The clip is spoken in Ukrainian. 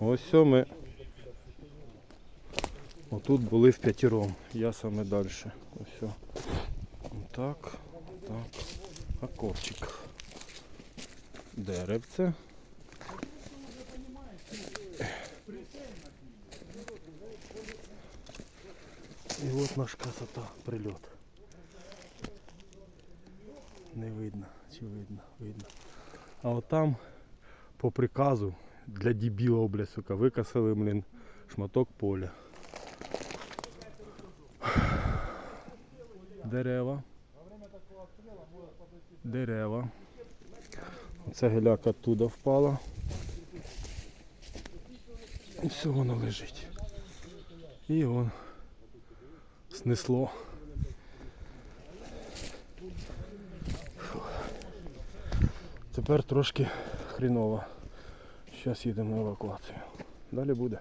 Ось ми. Отут були в п'ятіром. Я саме далі. Ось. Так, так. Окопчик. Деревце. І от наш красота, прильот. Не видно, чи видно, видно. А от там по приказу для дебіла, бля, сука, викосили, блін, шматок поля. Дерева. Дерева. Оце геляка оттуда впала. І все воно лежить. І вон снесло. Тепер трошки хріново. Зараз їдемо на евакуацію. Далі буде.